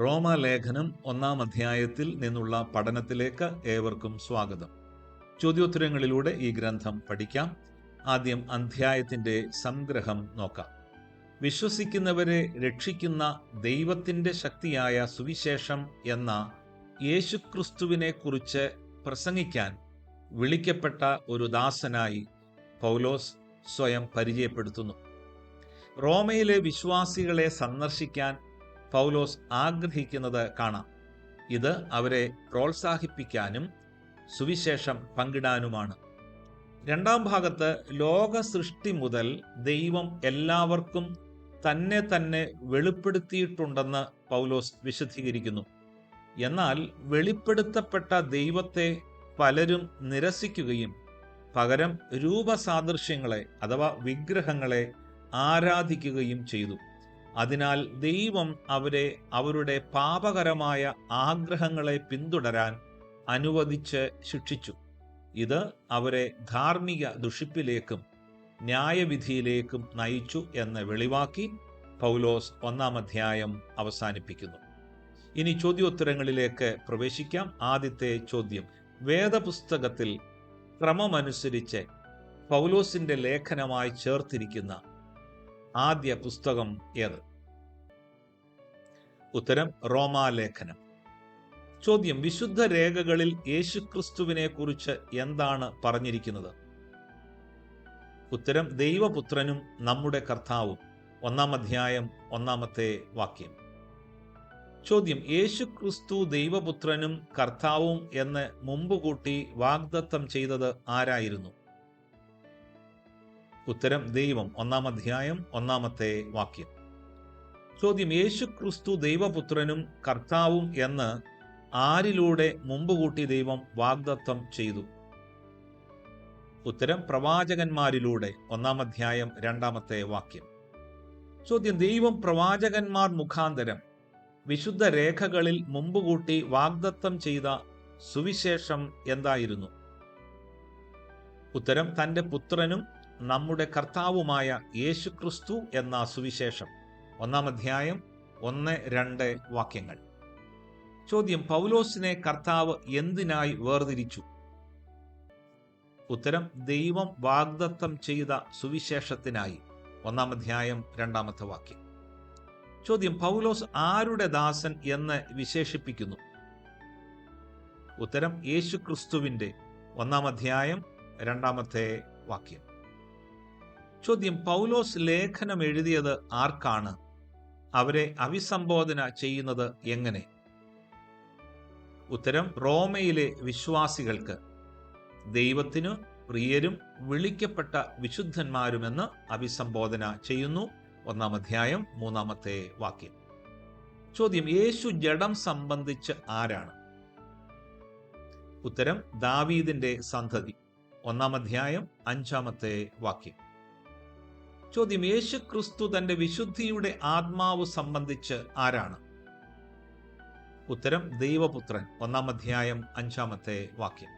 റോമാലേഖനം ഒന്നാം അധ്യായത്തിൽ നിന്നുള്ള പഠനത്തിലേക്ക് ഏവർക്കും സ്വാഗതം. ചോദ്യോത്തരങ്ങളിലൂടെ ഈ ഗ്രന്ഥം പഠിക്കാം. ആദ്യം അധ്യായത്തിന്റെ സംഗ്രഹം നോക്കാം. വിശ്വസിക്കുന്നവരെ രക്ഷിക്കുന്ന ദൈവത്തിന്റെ ശക്തിയായ സുവിശേഷം എന്ന യേശുക്രിസ്തുവിനെ കുറിച്ച് പ്രസംഗിക്കാൻ വിളിക്കപ്പെട്ട ഒരു ദാസനായി പൗലോസ് സ്വയം പരിചയപ്പെടുത്തുന്നു. റോമയിലെ വിശ്വാസികളെ സന്ദർശിക്കാൻ പൗലോസ് ആഗ്രഹിക്കുന്നത് കാണാം. ഇത് അവരെ പ്രോത്സാഹിപ്പിക്കാനും സുവിശേഷം പങ്കിടാനുമാണ്. രണ്ടാം ഭാഗത്ത് ലോക സൃഷ്ടി മുതൽ ദൈവം എല്ലാവർക്കും തന്നെ തന്നെ വെളിപ്പെടുത്തിയിട്ടുണ്ടെന്ന് പൗലോസ് വിശദീകരിക്കുന്നു. എന്നാൽ വെളിപ്പെടുത്തപ്പെട്ട ദൈവത്തെ പലരും നിരസിക്കുകയും പകരം രൂപസാദൃശ്യങ്ങളെ അഥവാ വിഗ്രഹങ്ങളെ ആരാധിക്കുകയും ചെയ്തു. അതിനാൽ ദൈവം അവരെ അവരുടെ പാപകരമായ ആഗ്രഹങ്ങളെ പിന്തുടരാൻ അനുവദിച്ച് ശിക്ഷിച്ചു. ഇത് അവരെ ധാർമ്മിക ദുഷിപ്പിലേക്കും ന്യായവിധിയിലേക്കും നയിച്ചു എന്ന് വെളിവാക്കി പൗലോസ് ഒന്നാം അധ്യായം അവസാനിപ്പിക്കുന്നു. ഇനി ചോദ്യോത്തരങ്ങളിലേക്ക് പ്രവേശിക്കാം. ആദ്യത്തെ ചോദ്യം. വേദപുസ്തകത്തിൽ ക്രമമനുസരിച്ച് പൗലോസിന്റെ ലേഖനമായി ചേർത്തിരിക്കുന്ന ആദ്യ പുസ്തകം ഏത്? ഉത്തരം റോമാലേഖനം. ചോദ്യം വിശുദ്ധ രേഖകളിൽ യേശുക്രിസ്തുവിനെ കുറിച്ച് എന്താണ് പറഞ്ഞിരിക്കുന്നത്? ഉത്തരം ദൈവപുത്രനും നമ്മുടെ കർത്താവും. ഒന്നാം അധ്യായം ഒന്നാമത്തെ വാക്യം. ചോദ്യം യേശുക്രിസ്തു ദൈവപുത്രനും കർത്താവും എന്ന് മുമ്പ് കൂട്ടി വാഗ്ദത്തം ചെയ്തത് ആരായിരുന്നു? ഉത്തരം ദൈവം ഒന്നാം അധ്യായം ഒന്നാമത്തെ വാക്യം. ചോദ്യം യേശു ക്രിസ്തു ദൈവപുത്രനും കർത്താവും എന്ന് ആരിലൂടെ മുമ്പ് കൂട്ടി ദൈവം വാഗ്ദത്തം ചെയ്തു? ഉത്തരം പ്രവാചകന്മാരിലൂടെ ഒന്നാം അധ്യായം രണ്ടാമത്തെ വാക്യം. ചോദ്യം ദൈവം പ്രവാചകന്മാർ മുഖാന്തരം വിശുദ്ധ രേഖകളിൽ മുമ്പ് കൂട്ടി വാഗ്ദത്തം ചെയ്ത സുവിശേഷം എന്തായിരുന്നു? ഉത്തരം തന്റെ പുത്രനും നമ്മുടെ കർത്താവുമായ യേശുക്രിസ്തു എന്ന സുവിശേഷം. ഒന്നാം അധ്യായം ഒന്ന് രണ്ട് വാക്യങ്ങൾ. ചോദ്യം പൗലോസിനെ കർത്താവ് എന്തിനായി വേർതിരിച്ചു? ഉത്തരം ദൈവം വാഗ്ദത്തം ചെയ്ത സുവിശേഷത്തിനായി. ഒന്നാം അധ്യായം രണ്ടാമത്തെ വാക്യം. ചോദ്യം പൗലോസ് ആരുടെ ദാസൻ എന്ന് വിശേഷിപ്പിക്കുന്നു? ഉത്തരം യേശുക്രിസ്തുവിന്റെ ഒന്നാം അധ്യായം രണ്ടാമത്തെ വാക്യം. ചോദ്യം പൗലോസ് ലേഖനം എഴുതിയത് ആർക്കാണ്? അവരെ അഭിസംബോധന ചെയ്യുന്നത് എങ്ങനെ? ഉത്തരം റോമയിലെ വിശ്വാസികൾക്ക്. ദൈവത്തിനു പ്രിയരും വിളിക്കപ്പെട്ട വിശുദ്ധന്മാരുമെന്ന് അഭിസംബോധന ചെയ്യുന്നു. ഒന്നാം അധ്യായം മൂന്നാമത്തെ വാക്യം. ചോദ്യം യേശു ജഡം സംബന്ധിച്ച് ആരാണ്? ഉത്തരം ദാവീദിന്റെ സന്തതി. ഒന്നാം അധ്യായം അഞ്ചാമത്തെ വാക്യം. ചോദ്യം. യേശു ക്രിസ്തു തന്റെ വിശുദ്ധിയുടെ ആത്മാവ് സംബന്ധിച്ച് ആരാണ്? ഉത്തരം ദൈവപുത്രൻ. ഒന്നാം അധ്യായം അഞ്ചാമത്തെ വാക്യം.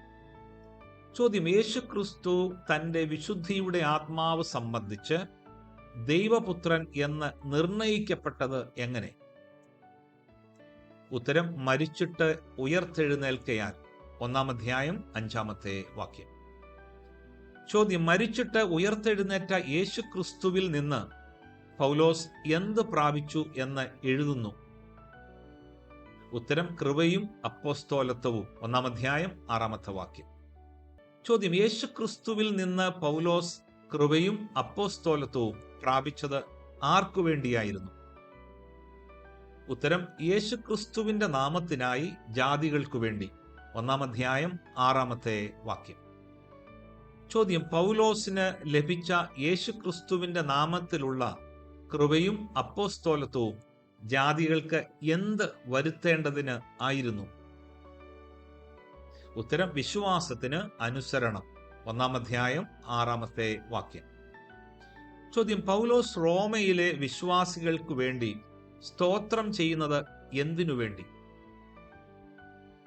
ചോദ്യം. യേശു ക്രിസ്തു തന്റെ വിശുദ്ധിയുടെ ആത്മാവ് സംബന്ധിച്ച് ദൈവപുത്രൻ എന്ന് നിർണയിക്കപ്പെട്ടത് എങ്ങനെ? ഉത്തരം മരിച്ചിട്ട് ഉയർത്തെഴുന്നേൽക്കയാൽ ഒന്നാം അധ്യായം അഞ്ചാമത്തെ വാക്യം. ചോദ്യം മരിച്ചിട്ട് ഉയർത്തെഴുന്നേറ്റ യേശു ക്രിസ്തുവിൽ നിന്ന് പൗലോസ് എന്ത് പ്രാപിച്ചു എന്ന് എഴുതുന്നു. ഉത്തരം കൃപയും അപ്പോസ്തോലത്വവും. ഒന്നാം അധ്യായം ആറാമത്തെ വാക്യം. ചോദ്യം യേശു ക്രിസ്തുവിൽ നിന്ന് പൗലോസ് കൃപയും അപ്പോസ്തോലത്വവും പ്രാപിച്ചത് ആർക്കു വേണ്ടിയായിരുന്നു? ഉത്തരം യേശു ക്രിസ്തുവിന്റെ നാമത്തിനായി ജാതികൾക്കു വേണ്ടി. ഒന്നാം അധ്യായം ആറാമത്തെ വാക്യം. ചോദ്യം. പൗലോസിന് ലഭിച്ച യേശുക്രിസ്തുവിന്റെ നാമത്തിലുള്ള കൃപയും അപ്പോസ്തോലത്വവും ജാതികൾക്ക് എന്ത് വരുത്തേണ്ടതിന് ആയിരുന്നു? ഉത്തരം വിശ്വാസത്തിന് അനുസരണം. ഒന്നാം അധ്യായം ആറാമത്തെ വാക്യം. ചോദ്യം പൗലോസ് റോമയിലെ വിശ്വാസികൾക്ക് വേണ്ടി സ്തോത്രം ചെയ്യുന്നത് എന്തിനു വേണ്ടി?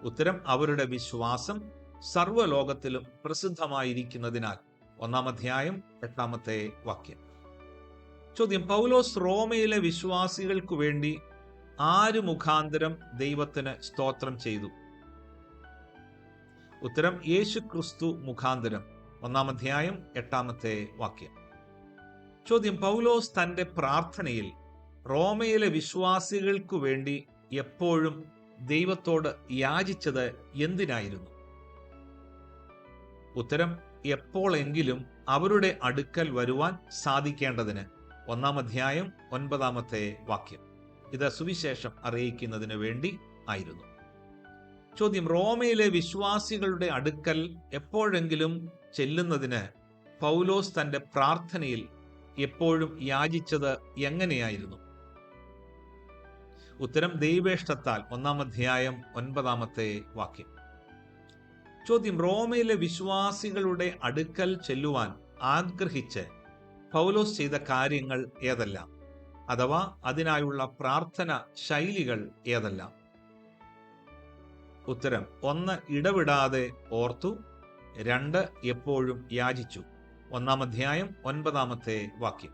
ഉത്തരം അവരുടെ വിശ്വാസം സർവലോകത്തിലും പ്രസിദ്ധമായിരിക്കുന്നതിനാൽ ഒന്നാം അധ്യായം എട്ടാമത്തെ വാക്യം. ചോദ്യം പൗലോസ് റോമയിലെ വിശ്വാസികൾക്കു വേണ്ടി ആര് മുഖാന്തരം ദൈവത്തിന് സ്തോത്രം ചെയ്തു? ഉത്തരം യേശു ക്രിസ്തു മുഖാന്തരം. ഒന്നാം അധ്യായം എട്ടാമത്തെ വാക്യം. ചോദ്യം പൗലോസ് തന്റെ പ്രാർത്ഥനയിൽ റോമയിലെ വിശ്വാസികൾക്കു വേണ്ടി എപ്പോഴും ദൈവത്തോട് യാചിച്ചത് എന്തിനായിരുന്നു? ഉത്തരം എപ്പോഴെങ്കിലും അവരുടെ അടുക്കൽ വരുവാൻ സാധിക്കേണ്ടതിന് ഒന്നാം അധ്യായം ഒൻപതാമത്തെ വാക്യം. ഇത് സുവിശേഷം അറിയിക്കുന്നതിന് വേണ്ടി ആയിരുന്നു. ചോദ്യം റോമയിലെ വിശ്വാസികളുടെ അടുക്കൽ എപ്പോഴെങ്കിലും ചെല്ലുന്നതിന് പൗലോസ് തന്റെ പ്രാർത്ഥനയിൽ എപ്പോഴും യാചിച്ചത് എങ്ങനെയായിരുന്നു? ഉത്തരം ദൈവേഷ്ടത്താൽ ഒന്നാം അധ്യായം ഒൻപതാമത്തെ വാക്യം. ചോദ്യം റോമയിലെ വിശ്വാസികളുടെ അടുക്കൽ ചെല്ലുവാൻ ആഗ്രഹിച്ച് പൗലോസ് ചെയ്ത കാര്യങ്ങൾ ഏതെല്ലാം? അഥവാ അതിനായുള്ള പ്രാർത്ഥന ശൈലികൾ ഏതെല്ലാം? ഉത്തരം ഒന്ന് ഇടവിടാതെ ഓർത്തു. രണ്ട് എപ്പോഴും യാചിച്ചു. ഒന്നാം അധ്യായം ഒൻപതാമത്തെ വാക്യം.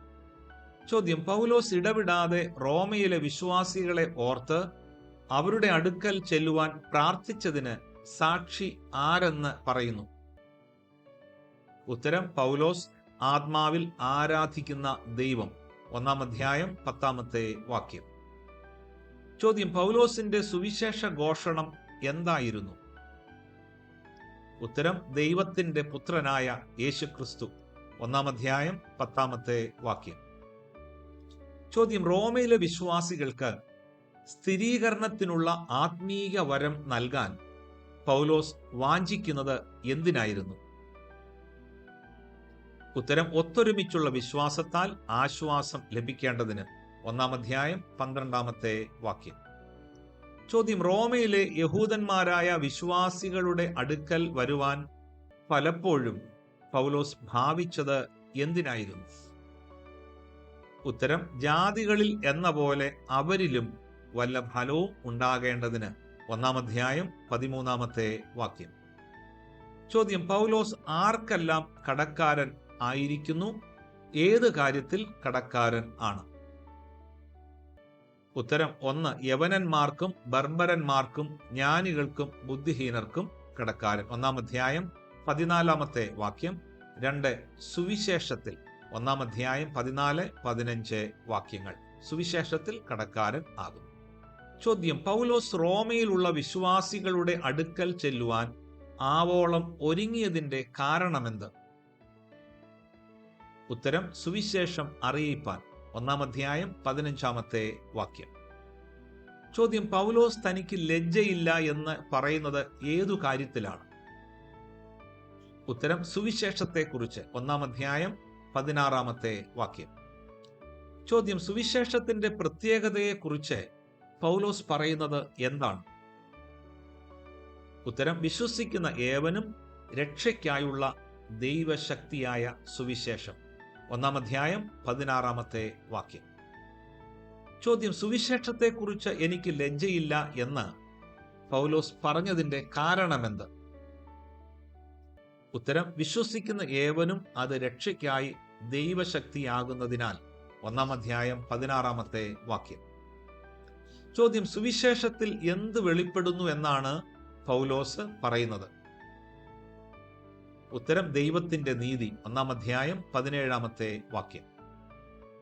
ചോദ്യം പൗലോസ് ഇടവിടാതെ റോമയിലെ വിശ്വാസികളെ ഓർത്ത് അവരുടെ അടുക്കൽ ചെല്ലുവാൻ പ്രാർത്ഥിച്ചതിന് സാക്ഷി ആരെന്ന് പറയുന്നു. ഉത്തരം പൗലോസ് ആത്മാവിൽ ആരാധിക്കുന്ന ദൈവം. ഒന്നാം അധ്യായം പത്താമത്തെ വാക്യം. ചോദ്യം പൗലോസിന്റെ സുവിശേഷ ഘോഷണം എന്തായിരുന്നു? ഉത്തരം ദൈവത്തിന്റെ പുത്രനായ യേശുക്രിസ്തു. ഒന്നാം അധ്യായം പത്താമത്തെ വാക്യം. ചോദ്യം റോമയിലെ വിശ്വാസികൾക്ക് സ്ഥിരീകരണത്തിനുള്ള ആത്മീയ വരം നൽകാൻ പൗലോസ് വാഞ്ചിക്കുന്നത് എന്തിനായിരുന്നു? ഉത്തരം ഒത്തൊരുമിച്ചുള്ള വിശ്വാസത്താൽ ആശ്വാസം ലഭിക്കേണ്ടതിന് ഒന്നാം അധ്യായം പന്ത്രണ്ടാമത്തെ വാക്യം. ചോദ്യം റോമയിലെ യഹൂദന്മാരായ വിശ്വാസികളുടെ അടുക്കൽ വരുവാൻ പലപ്പോഴും പൗലോസ് ഭാവിച്ചത് എന്തിനായിരുന്നു? ഉത്തരം ജാതികളിൽ എന്ന പോലെ അവരിലും വല്ല ഫലവും ഉണ്ടാകേണ്ടതിന് ഒന്നാം അധ്യായം പതിമൂന്നാമത്തെ വാക്യം. ചോദ്യം പൗലോസ് ആർക്കെല്ലാം കടക്കാരൻ ആയിരിക്കുന്നു? ഏത് കാര്യത്തിൽ കടക്കാരൻ ആണ്? ഉത്തരം ഒന്ന് യവനന്മാർക്കും ബർബരന്മാർക്കും ജ്ഞാനികൾക്കും ബുദ്ധിഹീനർക്കും കടക്കാരൻ. ഒന്നാം അധ്യായം പതിനാലാമത്തെ വാക്യം. രണ്ട് സുവിശേഷത്തിൽ. ഒന്നാം അധ്യായം പതിനാല് പതിനഞ്ച് വാക്യങ്ങൾ. സുവിശേഷത്തിൽ കടക്കാരൻ ആകുന്നു. ചോദ്യം. പൗലോസ് റോമയിലുള്ള വിശ്വാസികളുടെ അടുക്കൽ ചെല്ലുവാൻ ആവോളം ഒരുങ്ങിയതിന്റെ കാരണമെന്ത്? ഉത്തരം സുവിശേഷം അറിയിപ്പാൻ. ഒന്നാം അധ്യായം പതിനഞ്ചാമത്തെ വാക്യം. ചോദ്യം പൗലോസ് തനിക്ക് ലജ്ജയില്ല എന്ന് പറയുന്നത് ഏതു കാര്യത്തിലാണ്? ഉത്തരം സുവിശേഷത്തെക്കുറിച്ച്. ഒന്നാം അധ്യായം പതിനാറാമത്തെ വാക്യം. ചോദ്യം സുവിശേഷത്തിന്റെ പ്രത്യേകതയെക്കുറിച്ച് പൗലോസ് പറയുന്നത് എന്താണ്? ഉത്തരം വിശ്വസിക്കുന്ന ഏവനും രക്ഷയ്ക്കായുള്ള ദൈവശക്തിയായ സുവിശേഷം. ഒന്നാം അധ്യായം പതിനാറാമത്തെ വാക്യം. ചോദ്യം സുവിശേഷത്തെക്കുറിച്ച് എനിക്ക് ലജ്ജയില്ല എന്ന് പൗലോസ് പറഞ്ഞതിന്റെ കാരണമെന്ത്? ഉത്തരം വിശ്വസിക്കുന്ന ഏവനും അത് രക്ഷയ്ക്കായി ദൈവശക്തിയാകുന്നതിനാൽ. ഒന്നാം അധ്യായം പതിനാറാമത്തെ വാക്യം. ചോദ്യം സുവിശേഷത്തിൽ എന്ത് വെളിപ്പെടുന്നു എന്നാണ് പൗലോസ് പറയുന്നത്. ഉത്തരം ദൈവത്തിന്റെ നീതി ഒന്നാം അധ്യായം പതിനേഴാമത്തെ വാക്യം.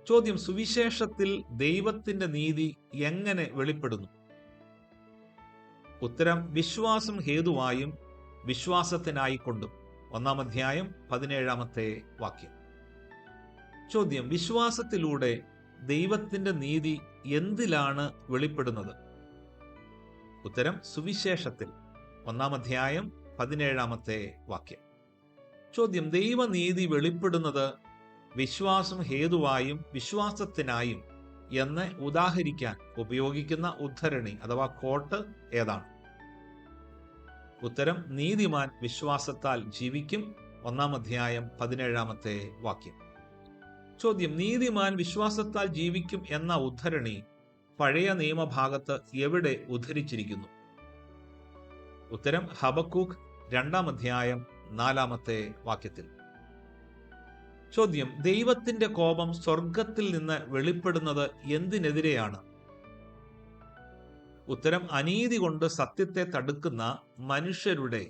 ചോദ്യം സുവിശേഷത്തിൽ ദൈവത്തിന്റെ നീതി എങ്ങനെ വെളിപ്പെടുന്നു? ഉത്തരം വിശ്വാസം ഹേതുവായും വിശ്വാസത്തിനായിക്കൊണ്ടും ഒന്നാം അധ്യായം പതിനേഴാമത്തെ വാക്യം. ചോദ്യം വിശ്വാസത്തിലൂടെ ദൈവത്തിന്റെ നീതി എന്തിലാണ് വെളിപ്പെടുന്നത്? ഉത്തരം സുവിശേഷത്തിൽ ഒന്നാം അധ്യായം പതിനേഴാമത്തെ വാക്യം. ചോദ്യം ദൈവനീതി വെളിപ്പെടുന്നത് വിശ്വാസം ഹേതുവായും വിശ്വാസത്തിനായും എന്ന് ഉദാഹരിക്കാൻ ഉപയോഗിക്കുന്ന ഉദ്ധരണി അഥവാ കോട്ട് ഏതാണ്? ഉത്തരം നീതിമാൻ വിശ്വാസത്താൽ ജീവിക്കും ഒന്നാം അധ്യായം പതിനേഴാമത്തെ വാക്യം. ചോദ്യം നീതിമാൻ വിശ്വാസത്താൽ ജീവിക്കും എന്ന ഉദ്ധരണി പഴയ നിയമഭാഗത്ത് എവിടെ ഉദ്ധരിച്ചിരിക്കുന്നു? ഉത്തരം ഹബക്കൂക്ക് രണ്ടാം അധ്യായം നാലാമത്തെ വാക്യത്തിൽ. ചോദ്യം ദൈവത്തിന്റെ കോപം സ്വർഗത്തിൽ നിന്ന് വെളിപ്പെടുന്നത് എന്തിനെതിരെയാണ്? ഉത്തരം അനീതി കൊണ്ട് സത്യത്തെ തടുക്കുന്ന മനുഷ്യരുടെ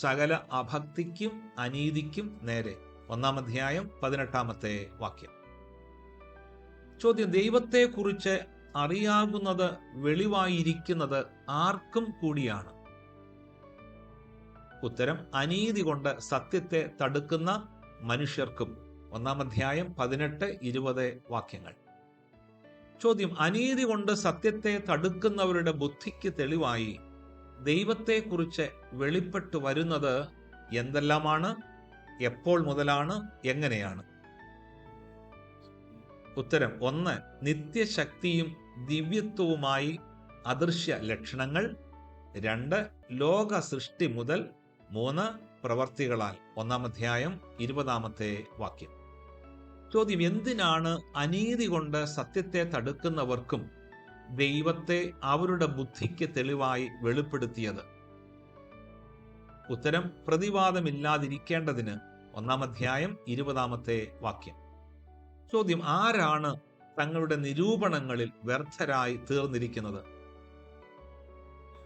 സകല അഭക്തിക്കും അനീതിക്കും നേരെ. ഒന്നാം അധ്യായം പതിനെട്ടാമത്തെ വാക്യം. ചോദ്യം ദൈവത്തെ കുറിച്ച് അറിയാകുന്നത് വെളിവായിരിക്കുന്നത് ആർക്കും കൂടിയാണ്. ഉത്തരം അനീതി കൊണ്ട് സത്യത്തെ തടുക്കുന്ന മനുഷ്യർക്കും. ഒന്നാം അധ്യായം പതിനെട്ട് ഇരുപത് വാക്യങ്ങൾ. ചോദ്യം അനീതി കൊണ്ട് സത്യത്തെ തടുക്കുന്നവരുടെ ബുദ്ധിക്ക് തെളിവായി ദൈവത്തെക്കുറിച്ച് വെളിപ്പെട്ടു വരുന്നത് എന്തെല്ലാമാണ്? എപ്പോൾ മുതലാണ് എങ്ങനെയാണ്? ഉത്തരം ഒന്ന് നിത്യശക്തിയും ദിവ്യത്വവുമായി അദൃശ്യ ലക്ഷണങ്ങൾ. രണ്ട് ലോക സൃഷ്ടി മുതൽ. മൂന്ന് പ്രവർത്തികളാൽ. ഒന്നാം അധ്യായം ഇരുപതാമത്തെ വാക്യം. ചോദ്യം എന്തിനാണ് അനീതി കൊണ്ട് സത്യത്തെ തടുക്കുന്നവർക്കും ദൈവത്തെ അവരുടെ ബുദ്ധിക്ക് തെളിവായി വെളിപ്പെടുത്തിയത്? ഉത്തരം പ്രതിവാദമില്ലാതിരിക്കേണ്ടതിന് ഒന്നാം അധ്യായം ഇരുപതാമത്തെ വാക്യം. ചോദ്യം ആരാണ് തങ്ങളുടെ നിരൂപണങ്ങളിൽ വ്യർത്ഥരായി തീർന്നിരിക്കുന്നത്?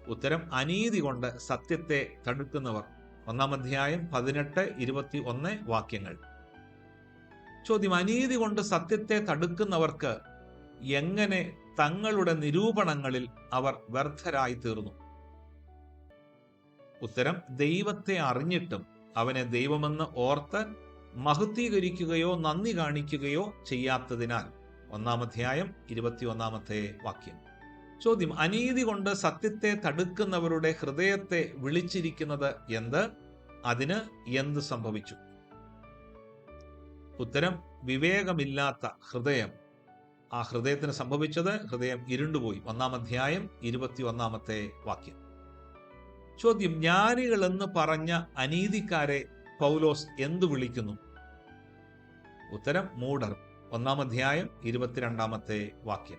ഉത്തരം അനീതി കൊണ്ട് സത്യത്തെ തടുക്കുന്നവർ. ഒന്നാം അധ്യായം പതിനെട്ട് ഇരുപത്തി ഒന്ന് വാക്യങ്ങൾ. ചോദ്യം അനീതി കൊണ്ട് സത്യത്തെ തടുക്കുന്നവർക്ക് എങ്ങനെ തങ്ങളുടെ നിരൂപണങ്ങളിൽ അവർ വ്യർത്ഥരായി തീർന്നു? ഉത്തരം ദൈവത്തെ അറിഞ്ഞിട്ടും അവനെ ദൈവമെന്ന് ഓർത്ത് മഹത്വീകരിക്കുകയോ നന്ദി കാണിക്കുകയോ ചെയ്യാത്തതിനാൽ ഒന്നാം അധ്യായം ഇരുപത്തിയൊന്നാമത്തെ വാക്യം. ചോദ്യം അനീതി കൊണ്ട് സത്യത്തെ തടുക്കുന്നവരുടെ ഹൃദയത്തെ വിളിച്ചിരിക്കുന്നത് എന്ത്? അതിന് എന്ത് സംഭവിച്ചു? ഉത്തരം വിവേകമില്ലാത്ത ഹൃദയം. ആ ഹൃദയത്തിന് സംഭവിച്ചത് ഹൃദയം ഇരുണ്ടുപോയി. ഒന്നാം അധ്യായം ഇരുപത്തി ഒന്നാമത്തെ വാക്യം. ചോദ്യം ജ്ഞാനികൾ എന്ന് പറഞ്ഞ അനീതിക്കാരെ പൗലോസ് എന്തു വിളിക്കുന്നു? ഉത്തരം മൂടർ ഒന്നാം അധ്യായം ഇരുപത്തിരണ്ടാമത്തെ വാക്യം.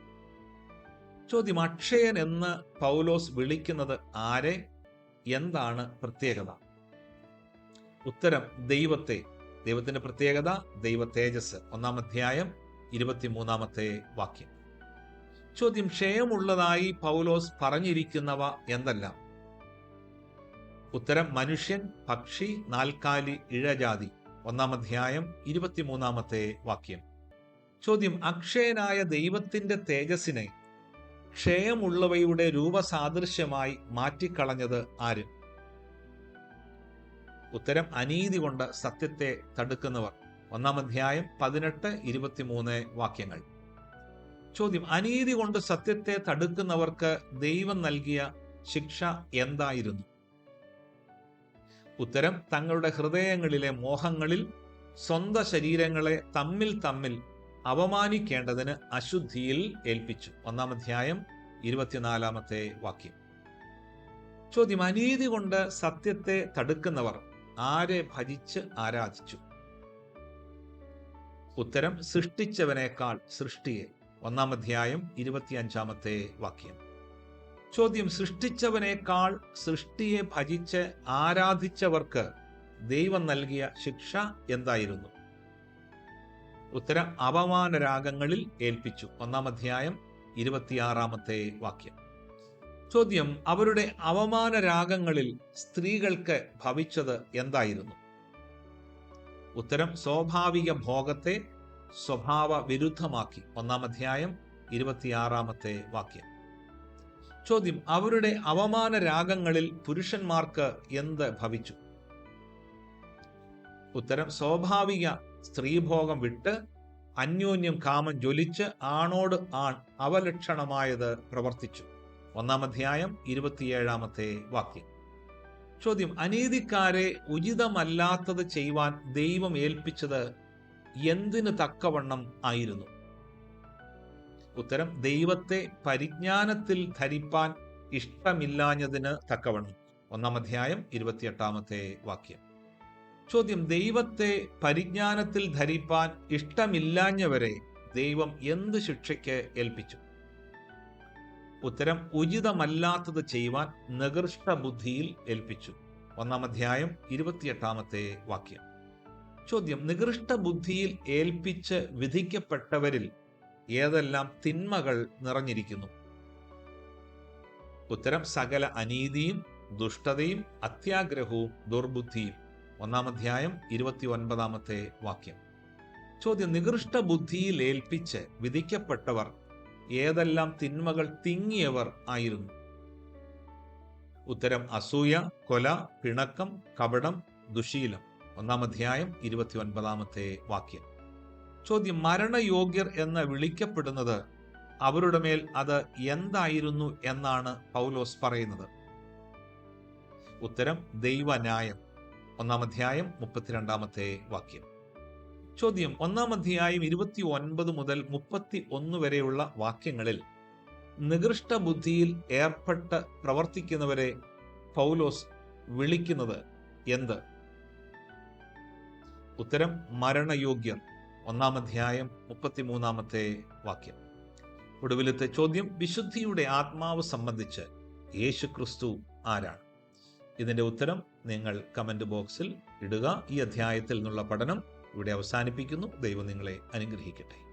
ചോദ്യം അക്ഷയൻ എന്ന് പൗലോസ് വിളിക്കുന്നത് ആരെ? എന്താണ് പ്രത്യേകത? ഉത്തരം ദൈവത്തെ. ദൈവത്തിന്റെ പ്രത്യേകത ദൈവ തേജസ്. ഒന്നാം അധ്യായം ഇരുപത്തിമൂന്നാമത്തെ വാക്യം. ചോദ്യം ക്ഷയമുള്ളതായി പൗലോസ് പറഞ്ഞിരിക്കുന്നവ എന്തെല്ലാം? ഉത്തരം മനുഷ്യൻ പക്ഷി നാൽക്കാലി ഇഴജാതി. ഒന്നാം അധ്യായം ഇരുപത്തിമൂന്നാമത്തെ വാക്യം. ചോദ്യം അക്ഷയനായ ദൈവത്തിന്റെ തേജസ്സിനെ ക്ഷയമുള്ളവയുടെ രൂപസാദൃശ്യമായി മാറ്റിക്കളഞ്ഞത് ആര്? ഉത്തരം അനീതി കൊണ്ട് സത്യത്തെ തടുക്കുന്നവർ. ഒന്നാം അധ്യായം പതിനെട്ട് ഇരുപത്തിമൂന്ന് വാക്യങ്ങൾ. ചോദ്യം അനീതി കൊണ്ട് സത്യത്തെ തടുക്കുന്നവർക്ക് ദൈവം നൽകിയ ശിക്ഷ എന്തായിരുന്നു? ഉത്തരം തങ്ങളുടെ ഹൃദയങ്ങളിലെ മോഹങ്ങളിൽ സ്വന്തം ശരീരങ്ങളെ തമ്മിൽ തമ്മിൽ അവമാനിക്കേണ്ടതിന് അശുദ്ധിയിൽ ഏൽപ്പിച്ചു. ഒന്നാം അധ്യായം ഇരുപത്തിനാലാമത്തെ വാക്യം. ചോദ്യം അനീതി കൊണ്ട് സത്യത്തെ തടുക്കുന്നവർ ആരെ ഭജിച്ച് ആരാധിച്ചു? ഉത്തരം സൃഷ്ടിച്ചവനേക്കാൾ സൃഷ്ടിയെ. ഒന്നാം അധ്യായം ഇരുപത്തിയഞ്ചാമത്തെ വാക്യം. ചോദ്യം സൃഷ്ടിച്ചവനേക്കാൾ സൃഷ്ടിയെ ഭജിച്ച് ആരാധിച്ചവർക്ക് ദൈവം നൽകിയ ശിക്ഷ എന്തായിരുന്നു? ഉത്തരം അപമാനരാഗങ്ങളിൽ ഏൽപ്പിച്ചു. ഒന്നാം അധ്യായം ഇരുപത്തിയാറാമത്തെ വാക്യം. ചോദ്യം അവരുടെ അവമാന രാഗങ്ങളിൽ സ്ത്രീകൾക്ക് ഭവിച്ചത് എന്തായിരുന്നു? ഉത്തരം സ്വാഭാവിക ഭോഗത്തെ സ്വഭാവ വിരുദ്ധമാക്കി ഒന്നാം അധ്യായം ഇരുപത്തിയാറാമത്തെ വാക്യം. ചോദ്യം അവരുടെ അവമാന രാഗങ്ങളിൽ പുരുഷന്മാർക്ക് എന്ത് ഭവിച്ചു? ഉത്തരം സ്വാഭാവിക സ്ത്രീഭോഗം വിട്ട് അന്യോന്യം കാമം ജ്വലിച്ച് ആണോട് ആൺ അവലക്ഷണമായത് പ്രവർത്തിച്ചു. ഒന്നാം അധ്യായം ഇരുപത്തിയേഴാമത്തെ വാക്യം. ചോദ്യം അനീതിക്കാരെ ഉചിതമല്ലാത്തത് ചെയ്യുവാൻ ദൈവം ഏൽപ്പിച്ചത് എന്തിന് തക്കവണ്ണം ആയിരുന്നു? ഉത്തരം ദൈവത്തെ പരിജ്ഞാനത്തിൽ ധരിപ്പാൻ ഇഷ്ടമില്ലാഞ്ഞതിന് തക്കവണ്ണം. ഒന്നാം അധ്യായം ഇരുപത്തിയെട്ടാമത്തെ വാക്യം. ചോദ്യം ദൈവത്തെ പരിജ്ഞാനത്തിൽ ധരിപ്പാൻ ഇഷ്ടമില്ലാഞ്ഞവരെ ദൈവം എന്ത് ശിക്ഷയ്ക്ക് ഏൽപ്പിച്ചു? ഉത്തരം ഉചിതമല്ലാത്തത് ചെയ്യുവാൻ നികൃഷ്ട ബുദ്ധിയിൽ ഏൽപ്പിച്ചു. ഒന്നാം അധ്യായം ഇരുപത്തിയെട്ടാമത്തെ വാക്യം. ചോദ്യം നികൃഷ്ട ബുദ്ധിയിൽ ഏൽപ്പിച്ച് വിധിക്കപ്പെട്ടവരിൽ ഏതെല്ലാം തിന്മകൾ നിറഞ്ഞിരിക്കുന്നു? ഉത്തരം സകല അനീതിയും ദുഷ്ടതയും അത്യാഗ്രഹവും ദുർബുദ്ധിയും. ഒന്നാം അധ്യായം ഇരുപത്തി ഒൻപതാമത്തെ വാക്യം. ചോദ്യം നികൃഷ്ട ബുദ്ധിയിൽ ഏൽപ്പിച്ച് വിധിക്കപ്പെട്ടവർ ഏതെല്ലാം തിന്മകൾ തിങ്ങിയവർ ആയിരുന്നു? ഉത്തരം അസൂയ കൊല പിണക്കം കപടം ദുശീലം. ഒന്നാം അധ്യായം ഇരുപത്തി ഒൻപതാമത്തെ വാക്യം. ചോദ്യം മരണയോഗ്യർ എന്ന് വിളിക്കപ്പെടുന്നത് അവരുടെ മേൽ അത് എന്തായിരുന്നു എന്നാണ് പൗലോസ് പറയുന്നത്. ഉത്തരം ദൈവന്യായം. ഒന്നാം അധ്യായം മുപ്പത്തിരണ്ടാമത്തെ വാക്യം. ചോദ്യം ഒന്നാം അധ്യായം ഇരുപത്തി ഒൻപത് മുതൽ മുപ്പത്തി ഒന്ന് വരെയുള്ള വാക്യങ്ങളിൽ നികൃഷ്ട ബുദ്ധിയിൽ ഏർപ്പെട്ട് പ്രവർത്തിക്കുന്നവരെ പൗലോസ് വിളിക്കുന്നത് എന്ത്? ഉത്തരം മരണയോഗ്യർ. ഒന്നാം അധ്യായം മുപ്പത്തിമൂന്നാമത്തെ വാക്യം. ഒടുവിലത്തെ ചോദ്യം വിശുദ്ധിയുടെ ആത്മാവ് സംബന്ധിച്ച് യേശു ക്രിസ്തു ആരാണ്? ഇതിന്റെ ഉത്തരം നിങ്ങൾ കമന്റ് ബോക്സിൽ ഇടുക. ഈ അധ്യായത്തിൽ നിന്നുള്ള പഠനം ഇവിടെ അവസാനിപ്പിക്കുന്നു. ദൈവം നിങ്ങളെ അനുഗ്രഹിക്കട്ടെ.